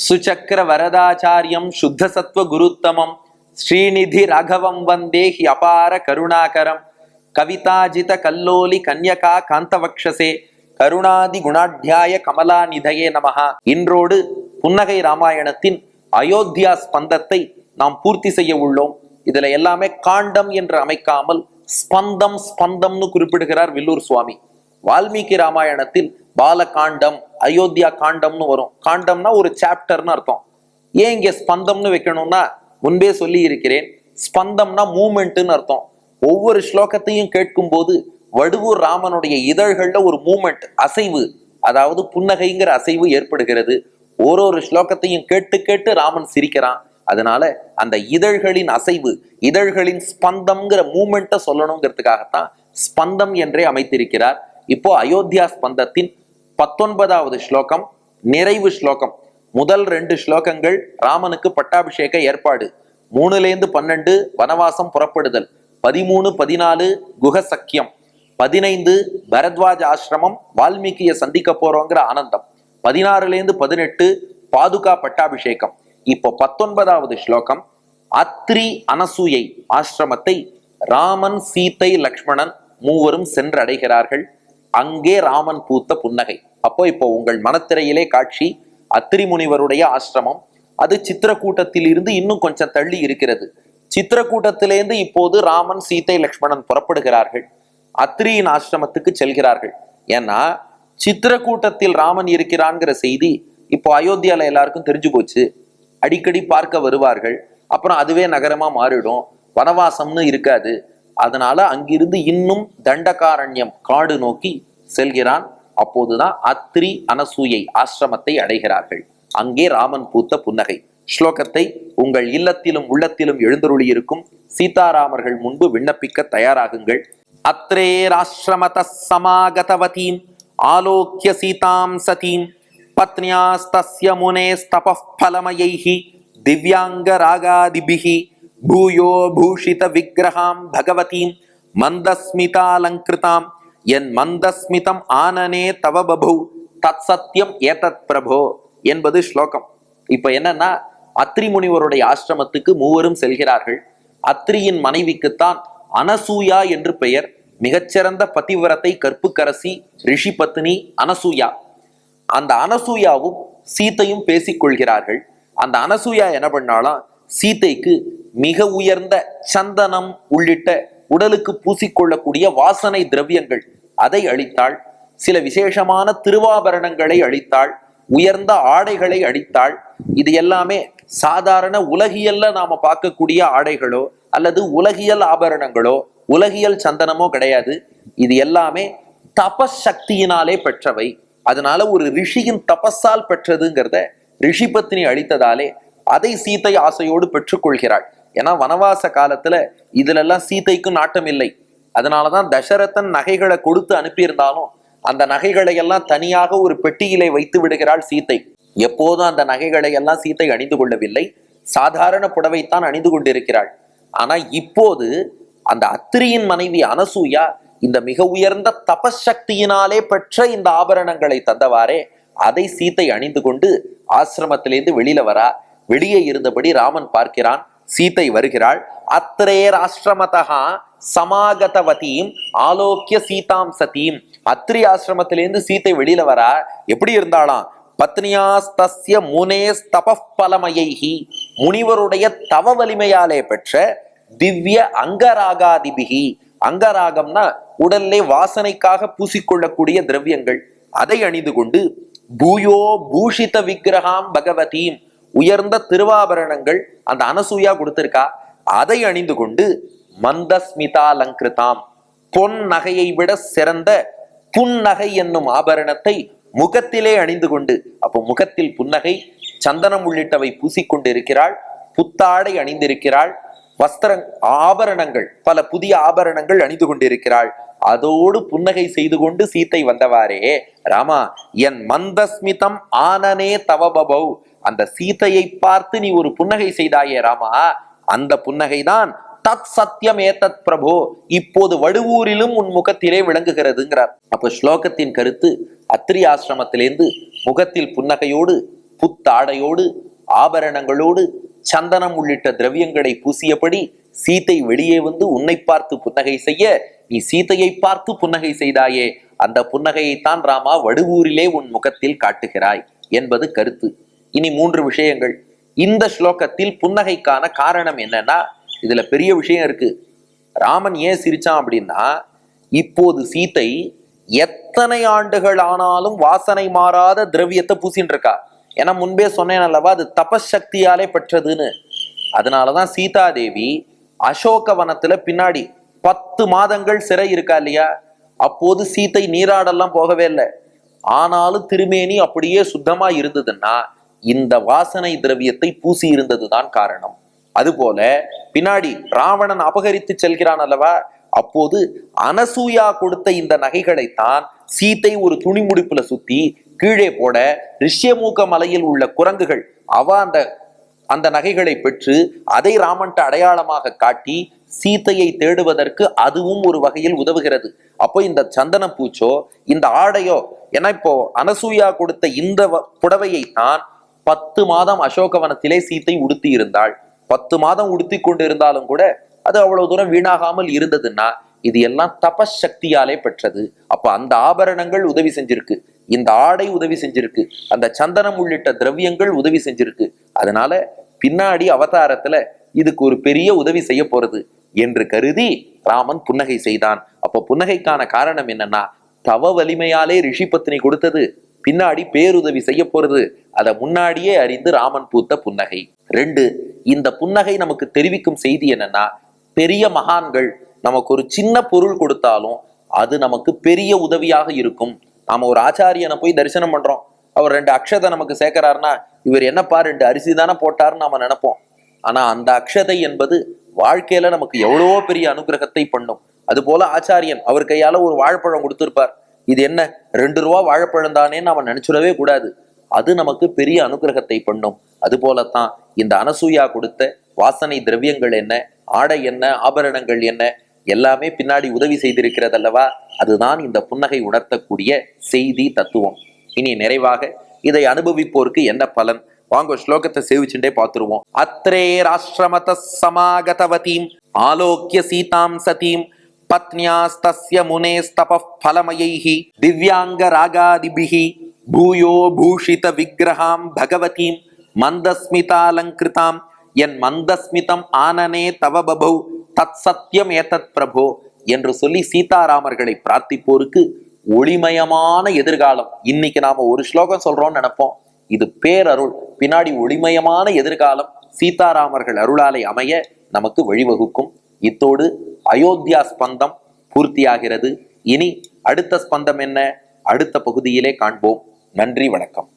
சுச்சக்கர வரதாச்சாரியம் சுத்த சத்வ குருத்தமம். ஸ்ரீநிதி ராகவம் வந்தே ஹி அபார கருணாகரம். கவிதாஜித கல்லோலி கன்யகா காந்தவக்ஷசே. கருணாதி குணாத்தியாய கமலா நிதயே நமஹா. இன்றோடு புன்னகை ராமாயணத்தின் அயோத்தியா ஸ்பந்தத்தை நாம் பூர்த்தி செய்ய உள்ளோம். இதுல எல்லாமே காண்டம் என்று அமைக்காமல் ஸ்பந்தம் ஸ்பந்தம்னு குறிப்பிடுகிறார் வில்லூர் சுவாமி. வால்மீகி ராமாயணத்தில் பாலகாண்டம் அயோத்தியா காண்டம்னு வரும். காண்டம்னா ஒரு சாப்டர்னு அர்த்தம். ஏன் இங்கே ஸ்பந்தம்னு வைக்கணும்னா முன்பே சொல்லி இருக்கிறேன் ஸ்பந்தம்னா மூமெண்ட்னு அர்த்தம். ஒவ்வொரு ஸ்லோகத்தையும் கேட்கும் போது வடுவூர் ராமனுடைய இதழ்கள்ல ஒரு மூமெண்ட் அசைவு அதாவது புன்னகைங்கிற அசைவு ஏற்படுகிறது. ஒரு ஒரு ஸ்லோகத்தையும் கேட்டு கேட்டு ராமன் சிரிக்கிறான். அதனால அந்த இதழ்களின் அசைவு இதழ்களின் ஸ்பந்தம்ங்கிற மூமெண்ட்டை சொல்லணுங்கிறதுக்காகத்தான் ஸ்பந்தம் என்றே அமைத்திருக்கிறார். இப்போ அயோத்தியா ஸ்பந்தத்தின் பத்தொன்பதாவது ஸ்லோகம் நிறைவு ஸ்லோகம். முதல் ரெண்டு ஸ்லோகங்கள் ராமனுக்கு பட்டாபிஷேக ஏற்பாடு. மூணுலேந்து பன்னெண்டு வனவாசம் புறப்படுதல். பதிமூணு பதினாலு குக சக்கியம் பதினைந்து பரத்வாஜ் ஆசிரமம் வால்மீகியை சந்திக்க போறோங்கிற ஆனந்தம். பதினாறுலேருந்து பதினெட்டு பாதுகா பட்டாபிஷேகம். இப்போ பத்தொன்பதாவது ஸ்லோகம் அத்ரி அனசூயை ஆசிரமத்தை ராமன் சீத்தை லக்ஷ்மணன் மூவரும் சென்றடைகிறார்கள். அங்கே ராமன் பூத்த புன்னகை. அப்போ இப்போ உங்கள் மனத்திரையிலே காட்சி அத்திரி முனிவருடைய ஆசிரமம் அது சித்திரக்கூட்டத்தில் இருந்து இன்னும் கொஞ்சம் தள்ளி இருக்கிறது. சித்திரக்கூட்டத்திலேருந்து இப்போது ராமன் சீத்தை லக்ஷ்மணன் புறப்படுகிறார்கள். அத்திரியின் ஆசிரமத்துக்கு செல்கிறார்கள். ஏன்னா சித்திரக்கூட்டத்தில் ராமன் இருக்கிறான்ங்கிற செய்தி இப்போ அயோத்தியால எல்லாருக்கும் தெரிஞ்சு போச்சு. அடிக்கடி பார்க்க வருவார்கள். அப்புறம் அதுவே நகரமா மாறிடும். வனவாசம்னு இருக்காது. அதனால அங்கிருந்து இன்னும் தண்டகாரண்யம் காடு நோக்கி செல்கிறான் அப்போதுதான் அத்ரி அனசூயை ஆசிரமத்தை அடைகிறார்கள். அங்கே ராமன் பூத்த புன்னகை. ஸ்லோகத்தை உங்கள் இல்லத்திலும் உள்ளத்திலும் எழுந்தருளி இருக்கும் சீதாராமர்கள் முன்பு விண்ணப்பிக்க தயாராகுங்கள். அத்ரேராசிரமத சமாகதவதீம். ஆலோக்கிய சீதாம் சதீம். பத்னியாஸ்தஸ்ய திவ்யாங்க ராகாதிபி பூயோ பூஷித விக்கிரகாம் பகவதீம். மந்தஸ்மிதாலங்கிருதாம். என் மந்தஸ்மிதம் ஆனனே தவ பபு தத் சத்தியம் ஏதத் பிரபோ என்பது ஸ்லோகம். இப்போ என்னன்னா அத்ரி முனிவருடைய ஆசிரமத்துக்கு மூவரும் செல்கிறார்கள். அத்ரியின் மனைவிக்குத்தான் அனசூயா என்று பெயர். மிகச்சிறந்த பதிவிரத்தை கற்புக்கரசி ரிஷி பத்னி அனசூயா. அந்த அனசூயாவும் சீத்தையும் பேசிக்கொள்கிறார்கள் அந்த அனசூயா என்ன பண்ணாலாம் சீத்தைக்கு மிக உயர்ந்த சந்தனம் உள்ளிட்ட உடலுக்கு பூசிக்கொள்ளக்கூடிய வாசனை திரவியங்கள். அதை அளித்தாள் சில விசேஷமான திருவாபரணங்களை அளித்தாள் உயர்ந்த ஆடைகளை அளித்தாள் இது எல்லாமே சாதாரண உலகியல்ல நாம பார்க்கக்கூடிய ஆடைகளோ அல்லது உலகியல் ஆபரணங்களோ உலகியல் சந்தனமோ கிடையாது. இது எல்லாமே தபஸ் சக்தியினாலே பெற்றவை. அதனால ஒரு ரிஷியின் தபஸால் பெற்றதுங்கிறத ரிஷி பத்னி அளித்ததாலே அதை சீத்தை ஆசையோடு பெற்றுக்கொள்கிறாள். ஏன்னா வனவாச காலத்துல இதுல எல்லாம் நாட்டம் இல்லை. அதனாலதான் தசரதன் நகைகளை கொடுத்து அனுப்பியிருந்தாலும் அந்த நகைகளை எல்லாம் தனியாக ஒரு பெட்டியிலே வைத்து விடுகிறாள் சீத்தை. எப்போதும் அந்த நகைகளை எல்லாம் சீத்தை அணிந்து கொள்ளவில்லை. சாதாரண புடவைத்தான் அணிந்து கொண்டிருக்கிறாள். ஆனா இப்போது அந்த அத்திரியின் மனைவி அனசூயா இந்த மிக உயர்ந்த தபசக்தியினாலே பெற்ற இந்த ஆபரணங்களை தந்தவாறே அதை சீத்தை அணிந்து கொண்டு ஆசிரமத்திலிருந்து வெளியில வரா. வெளியே இருந்தபடி ராமன் பார்க்கிறான். சீத்தை வருகிறாள். அத்திரேர் ஆசிரமதா சமாகதவதீம் ஆலோக்கிய சீதாம் சதீம். அத்ரி ஆசிரமத்திலேருந்து சீத்தை வெளியில வரா. எப்படி இருந்தாளாம்? பத்னியாஸ்தஸ்ய முனேஸ்தபலமயைஹி முனிவருடைய தவ வலிமையாலே பெற்ற திவ்ய அங்கராகாதிபிகி அங்கராகம்னா உடல்லே வாசனைக்காக பூசிக்கொள்ளக்கூடிய திரவியங்கள். அதை அணிந்து கொண்டு பூயோ பூஷித விக்கிரகாம் பகவதீம் உயர்ந்த திருவாபரணங்கள் அந்த அனசூயா கொடுத்திருக்கா? அதை அணிந்து கொண்டு மந்தஸ்மிதாலங்கிருதாம். பொன் நகையை விட சிறந்த புன்னகை என்னும் ஆபரணத்தை முகத்திலே அணிந்து கொண்டு அப்போ முகத்தில் புன்னகை சந்தனம் உள்ளிட்டவை பூசிக்கொண்டு இருக்கிறாள் புத்தாடை அணிந்திருக்கிறாள் வஸ்திர ஆபரணங்கள் பல புதிய ஆபரணங்கள் அணிந்து கொண்டிருக்கிறாள். அதோடு புன்னகை செய்து கொண்டு சீத்தை வந்தவாறே ராமா என் மந்தஸ்மிதம் ஆனனே தவபபௌ அந்த சீதையை பார்த்து நீ ஒரு புன்னகை செய்தாயே ராமா அந்த புன்னகைதான் தத் சத்தியம் ஏதத் பிரபோ இப்போது வடுவூரிலும் உன் முகத்திலே விளங்குகிறதுங்கிறார். அப்ப ஸ்லோகத்தின் கருத்து அத்திரி ஆசிரமத்திலேந்து முகத்தில் புன்னகையோடு புத்தாடையோடு ஆபரணங்களோடு சந்தனம் உள்ளிட்ட திரவியங்களை பூசியபடி சீதை வெளியே வந்து உன்னை பார்த்து புன்னகை செய்ய நீ சீத்தையை பார்த்து புன்னகை செய்தாயே அந்த புன்னகையைத்தான் ராமா வடுவூரிலே உன் முகத்தில் காட்டுகிறாய் என்பது கருத்து. இனி மூன்று விஷயங்கள். இந்த ஸ்லோகத்தில் புன்னகைக்கான காரணம் என்னன்னா இதுல பெரிய விஷயம் இருக்கு. ராமன் ஏன் சிரிச்சான் அப்படின்னா இப்போது சீதை எத்தனை ஆண்டுகள் ஆனாலும் வாசனை மாறாத திரவியத்தை பூசின்னு இருக்கா ஏன்னா முன்பே சொன்னேன் அல்லவா அது தபசக்தியாலே பெற்றதுன்னு. அதனாலதான் சீதாதேவி அசோக வனத்துல பின்னாடி பத்து மாதங்கள் சிறை இருக்கா இல்லையா? அப்போது சீத்தை நீராடெல்லாம் போகவே இல்லை. ஆனாலும் திருமேனி அப்படியே சுத்தமா இருந்ததுன்னா இந்த வாசனை திரவியத்தை பூசி இருந்ததுதான் காரணம். அதுபோல பின்னாடி ராவணன் அபகரித்து செல்கிறான் அல்லவா? அப்போது அனசூயா கொடுத்த இந்த நகைகளைத்தான் சீத்தை ஒரு துணிமுடிப்புல சுத்தி கீழே போட ரிஷ்யமூக மலையில் உள்ள குரங்குகள் அவ அந்த அந்த நகைகளை பெற்று அதை ராமன்ட்ட அடையாளமாக காட்டி சீத்தையை தேடுவதற்கு அதுவும் ஒரு வகையில் உதவுகிறது. அப்போ இந்த சந்தன பூச்சோ இந்த ஆடையோ ஏன்னா இப்போ அனசூயா கொடுத்த இந்த வ- புடவையை தான் பத்து மாதம் அசோகவனத்திலே சீத்தை உடுத்தி இருந்தாள் பத்து மாதம் உடுத்தி கொண்டு இருந்தாலும் கூட அது அவ்வளவு தூரம் வீணாகாமல் இருந்ததுன்னா இது எல்லாம் தபசக்தியாலே பெற்றது. அப்ப அந்த ஆபரணங்கள் உதவி செஞ்சிருக்கு. இந்த ஆடை உதவி செஞ்சிருக்கு. அந்த சந்தனம் உள்ளிட்ட திரவியங்கள் உதவி செஞ்சிருக்கு. அதனால பின்னாடி அவதாரத்துல இதுக்கு ஒரு பெரிய உதவி செய்ய போறது என்று கருதி ராமன் புன்னகை செய்தான். அப்ப புன்னகைக்கான காரணம் என்னன்னா தவ வலிமையாலே ரிஷி பத்னி கொடுத்தது பின்னாடி பேருதவி செய்ய போறது. அதை முன்னாடியே அறிந்து ராமன் பூத்த புன்னகை. ரெண்டு இந்த புன்னகை நமக்கு தெரிவிக்கும் செய்தி என்னன்னா பெரிய மகான்கள் நமக்கு ஒரு சின்ன பொருள் கொடுத்தாலும் அது நமக்கு பெரிய உதவியாக இருக்கும். நாம ஒரு ஆச்சாரியனை போய் தரிசனம் பண்றோம். அவர் ரெண்டு அக்ஷதை நமக்கு சேர்க்கிறாருன்னா இவர் என்னப்பா ரெண்டு அரிசி தானே போட்டாருன்னு நாம நினைப்போம். ஆனா அந்த அக்ஷதை என்பது வாழ்க்கையில நமக்கு எவ்வளவோ பெரிய அனுகிரகத்தை பண்ணும். அது போல ஆச்சாரியன் அவர் கையால ஒரு வாழைப்பழம் கொடுத்திருப்பார். இது என்ன? ரெண்டு ரூபா வாழைப்பழம் தானே நாம நினைச்சுடவே கூடாது. அது நமக்கு பெரிய அனுகிரகத்தை பண்ணும். அது போலத்தான் இந்த அனசூயா கொடுத்த வாசனை திரவியங்கள் என்ன? ஆடை என்ன? ஆபரணங்கள் என்ன? எல்லாமே பின்னாடி உதவி செய்திருக்கிறது அல்லவா அதுதான் இந்த புன்னகை உணர்த்தக்கூடிய செய்தி தத்துவம். இனி நிறைவாக இதை அனுபவிப்போருக்கு என்ன பலன்? வாங்க ஸ்லோகத்தை சேவிச்சுட்டே பார்த்துருவோம். அத்ரே ராஷ்டிரமத சமாகதவதீம் ஆலோக்கிய சீதாம் சதீம். பத்னியாஸ்தஸ்ய முனேஸ்தப ஃபலமயைஹி திவ்யாங்க ராகாதிபிஹி பூயோ பூஷித விக்கிரகாம் பகவதீம் மந்தஸ்மிதாலங்கிருதாம் என் மந்தஸ்மிதம் ஆனனே தவ பபௌ தத் சத்தியம் ஏதத் பிரபோ என்று சொல்லி சீதாராமர்களை பிரார்த்திப்போருக்கு ஒளிமயமான எதிர்காலம். இன்னைக்கு நாம ஒரு ஸ்லோகம் சொல்றோம்னு நினைப்போம். இது பேரருள். பின்னாடி ஒளிமயமான எதிர்காலம் சீதாராமர்கள் அருளாலை அமைய நமக்கு வழிவகுக்கும். இத்தோடு அயோத்தியா ஸ்பந்தம் பூர்த்தியாகிறது. இனி அடுத்த ஸ்பந்தம் என்ன? அடுத்த பகுதியிலே காண்போம். நன்றி வணக்கம்.